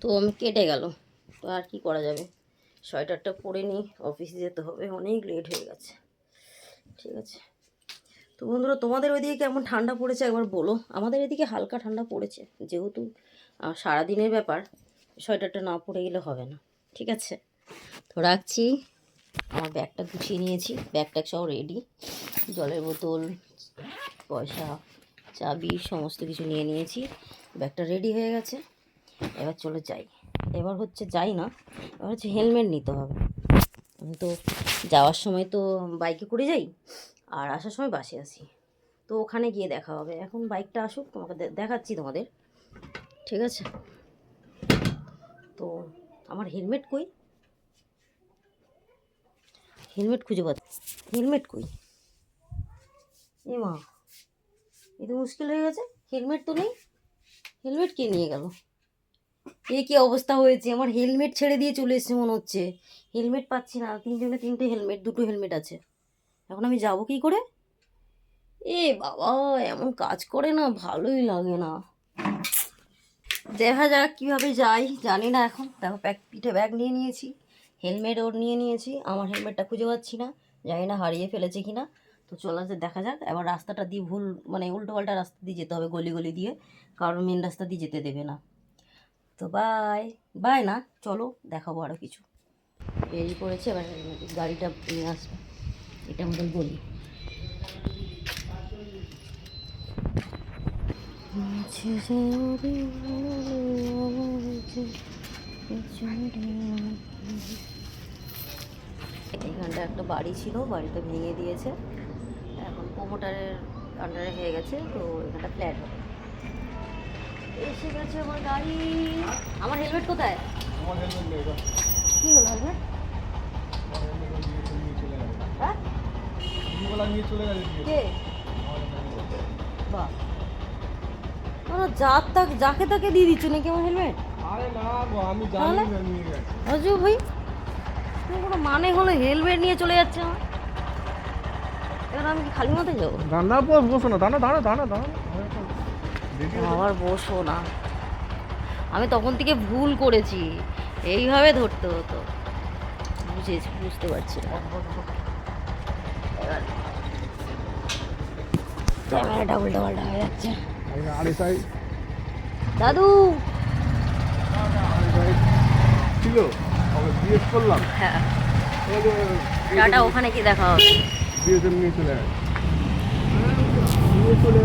তো আমি কেটে গেল। তো আর কি করা যাবে? সোয়েটারটা পরে নিই, অফিসে যেতে হবে, অনেক লেট হয়ে গেছে। ঠিক আছে? তো বন্ধুরা, তোমাদের ওইদিকে কেমন ঠান্ডা পড়েছে একবার বলো? আমাদের এদিকে হালকা ঠান্ডা পড়েছে, যেহেতু সারাদিনের ব্যাপার, সোয়েটারটা না পরে গেলে হবে না। ঠিক আছে? তো রাখছি। আমার ব্যাগটা গুছিয়ে নিয়েছি, ব্যাগটা সব রেডি জলের বোতল, পয়সা, চাবি, সমস্ত কিছু নিয়ে নিয়েছি। ব্যাগটা রেডি হয়ে গেছে। এবার চলে যাই। এবার হচ্ছে যাই না, এবার হচ্ছে হেলমেট নিতে হবে। আমি তো যাওয়ার সময় তো বাইকে করে যাই, আর আসার সময় বাসে আসি। তো ওখানে গিয়ে দেখা হবে। এখন বাইকটা আসুক, তোমাকে দেখাচ্ছি তোমাদের। ঠিক আছে? তো আমার হেলমেট কই? হেলমেট খুঁজে পাচ্ছি হেলমেট কই? এ মা, এ তো মুশকিল হয়ে গেছে। হেলমেট তো নেই। হেলমেট কে নিয়ে গেল? এ কি অবস্থা হয়েছে? আমার হেলমেট ছেড়ে দিয়ে চলে এসেছে মনে হচ্ছে। হেলমেট পাচ্ছি না, তিনজনে তিনটে হেলমেট দুটো হেলমেট আছে। এখন আমি যাব কি করে? এ বাবা, এমন কাজ করে না, ভালোই লাগে না। দেখা যাক কীভাবে যাই, জানি না এখন। দেখো প্যাক পিঠে ব্যাগ নিয়ে নিয়েছি হেলমেট ওর নিয়ে নিয়েছি। আমার হেলমেটটা খুঁজে পাচ্ছি না, জানি না হারিয়ে ফেলেছে কি না তো চলে আসে দেখা যাক, এবার রাস্তাটা দিয়ে ভুল মানে উল্টো পাল্টা রাস্তা দিয়ে যেতে হবে, গলি গলি দিয়ে। কারণ মেন রাস্তা দিয়ে যেতে দেবে না। তো বাই বাই না, চলো দেখাবো আরও কিছু। বেরিয়ে পড়েছে এবার গাড়িটা নিয়ে আসবে। এটা আমাদের গলি। এইখানটা একটা বাড়ি ছিল, বাড়িটা ভেঙে দিয়েছে। এখন প্রোমোটারের আন্ডারে হয়ে গেছে, তো এখানটা ফ্ল্যাট হবে। এসে গেছে আমার গাড়ি। আমার হেলমেট কোথায়? কি হলো হেলমেট হ্যাঁ? যাকে তাকে দিয়ে দিচ্ছ নাকি আমার হেলমেট আরে না আমি তাহলে? নিয়ে অজু ভাই কোনো মানে হলো হেলমেট নিয়ে চলে যাচ্ছে আমার? এবার আমি কি খালি মাথায় যাব? দাঁড়া বস বসো না। দাঁড়া দাঁড়া দাঁড়া দাঁড়া। আবার বসো না। আমি তখন থেকে ভুল করেছি। এইভাবে ধরতে হতো। বুঝেছি বুঝতে পারছি না। এবার ক্যামেরাটা উল্টো পাল্টা হয়ে যাচ্ছে। দাদু! ছিল জিজ্ঞেস করলাম। হ্যাঁ। ওখানে কি দেখা হবে। চলে চলে